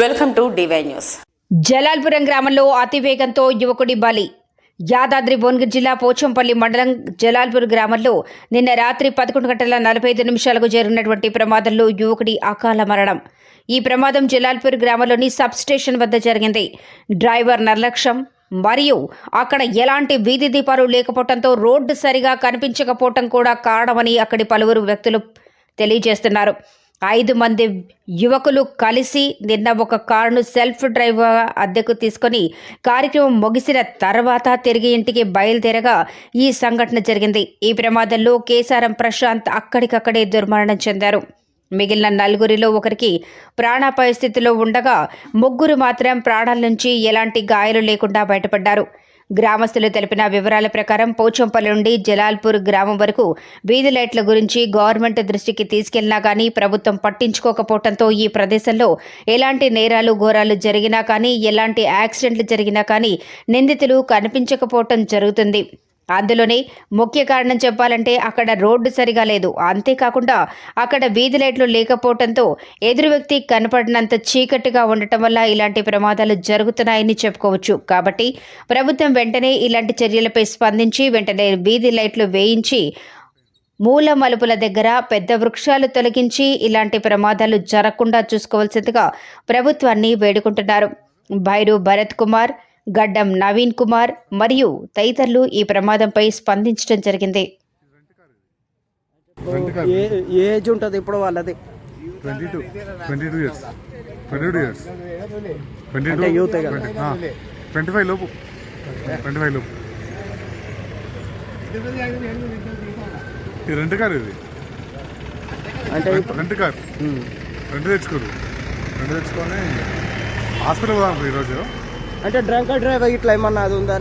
Welcome to DY news. Jalalpuram గ్రామంలో అతివేగంతో యువకుడి బలి. యాదాద్రి భువనగిరి జిల్లా పోచంపల్లి మండలం జలాల్పూర్ గ్రామంలో నిన్న రాత్రి పదకొండు గంటల నలభై ఐదు నిమిషాలకు జరిగినటువంటి ప్రమాదంలో యువకుడి అకాల మరణం. ఈ ప్రమాదం జలాల్పూర్ గ్రామంలోని సబ్ స్టేషన్ వద్ద జరిగింది. డ్రైవర్ నిర్లక్ష్యం. మరియు అక్కడ ఎలాంటి వీధి దీపాలు లేకపోవడంతో రోడ్డు సరిగా కనిపించకపోవటం కూడా కారణమని అక్కడి పలువురు వ్యక్తులు తెలియజేస్తున్నారు. ఐదు మంది యువకులు కలిసి నిన్న ఒక కారును సెల్ఫ్ డ్రైవ్ అద్దెకు తీసుకొని కార్యక్రమం ముగిసిన తర్వాత తిరిగి ఇంటికి బయలుదేరగా ఈ సంఘటన జరిగింది. ఈ ప్రమాదంలో కేసారం ప్రశాంత్ అక్కడికక్కడే దుర్మరణం చెందారు. మిగిలిన నలుగురిలో ఒకరికి ప్రాణాపాయ స్థితిలో ఉండగా ముగ్గురు మాత్రం ప్రాణాల నుంచి ఎలాంటి గాయాలు లేకుండా బయటపడ్డారు. గ్రామస్తులు తెలిపిన వివరాల ప్రకారం పోచంపల్లి నుండి జలాల్పూర్ గ్రామం వరకు వీధి లైట్ల గురించి గవర్నమెంట్ దృష్టికి తీసుకెళ్ళినా కానీ ప్రభుత్వం పట్టించుకోకపోవడంతో ఈ ప్రదేశంలో ఎలాంటి నేరాలు ఘోరాలు జరిగినా కానీ ఎలాంటి యాక్సిడెంట్లు జరిగినా కానీ నిందితులు కనిపించకపోవటం జరుగుతుంది. అందులోనే ముఖ్య కారణం చెప్పాలంటే అక్కడ రోడ్డు సరిగా లేదు. అంతేకాకుండా అక్కడ వీధి లైట్లు లేకపోవడంతో ఎదురు వ్యక్తి కనపడినంత చీకటిగా ఉండటం వల్ల ఇలాంటి ప్రమాదాలు జరుగుతున్నాయని చెప్పుకోవచ్చు. కాబట్టి ప్రభుత్వం వెంటనే ఇలాంటి చర్యలపై స్పందించి వెంటనే వీధి లైట్లు వేయించి మూల మలుపుల దగ్గర పెద్ద వృక్షాలు తొలగించి ఇలాంటి ప్రమాదాలు జరగకుండా చూసుకోవాల్సిందిగా ప్రభుత్వాన్ని వేడుకుంటున్నారు. భైరు భరత్ కుమార్ గడ్డం నవీన్ కుమార్ మరియు తదితరులు ఈ ప్రమాదంపై స్పందించడం జరిగింది. ఏజ్ ఉంటుంది ఇప్పుడు వాళ్ళది? ట్వంటీ ఫైవ్ లోపు. ట్వంటీ ఫైవ్ లోపు. ఇది రెంట్ కార్ ఇది. అంటే రెంట్ కార్. రెంట్ తెచ్చుకోరు. రెంట్ తెచ్చుకొని హాస్పిటల్ పోదాం ఈరోజు. అంటే డ్రంక్ డ్రైవ్ ఇట్లా ఏమన్నా అది ఉందా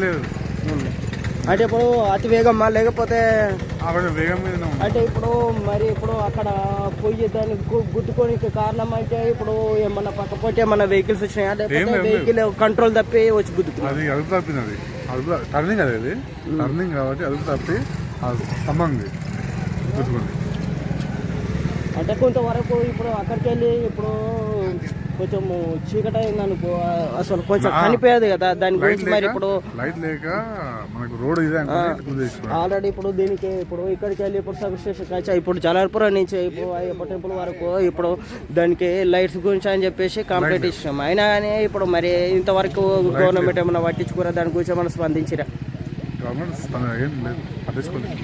లేదు. అంటే ఇప్పుడు అతి వేగమ్మా లేకపోతే వేగం అంటే ఇప్పుడు మరి ఇప్పుడు అక్కడ పోయి దాన్ని గు- గుద్దుకోనికి కారణం అంటే ఇప్పుడు ఏమన్నా పక్కపోతే ఏమన్నా వెహికల్స్ వచ్చినాయా? లేకపోతే. వెహికల్ కంట్రోల్ తప్పి వచ్చి గుద్దుకున్నా అది అదుపు అదుపు టర్నింగ్ అది టర్నింగ్ కాబట్టి అదుపు తప్పి స్తంభంది గుర్తుకుంది అంటే కొంతవరకు ఇప్పుడు అక్కడికి వెళ్ళి ఇప్పుడు కొంచెం చీకటి అయింది అనుకో అసలు కొంచెం ఆ. కనిపించదు కదా దాని గురించి మరి ఇప్పుడు లైట్ లేక మనకు రోడ్ ఇదే అనుకుని ముందు తెచ్చుకున్నాం ఆల్రెడీ ఇప్పుడు దీనికి ఇప్పుడు ఇక్కడికి వెళ్ళి ఇప్పుడు సబ్ స్టేషన్ ఇప్పుడు జలాల్పురం నుంచి ఇప్పుడు అయ్యప్ప టెంపుల్ వరకు ఇప్పుడు దానికి లైట్స్ గురించి అని చెప్పేసి కంప్లీట్ అయినా కానీ ఇప్పుడు మరి ఇంతవరకు గవర్నమెంట్ ఏమైనా పట్టించుకోరా? దాని గురించి ఏమైనా స్పందించిరా? గవర్నమెంట్ స్పందన ఏం లేదు. పట్టించుకోలేదు.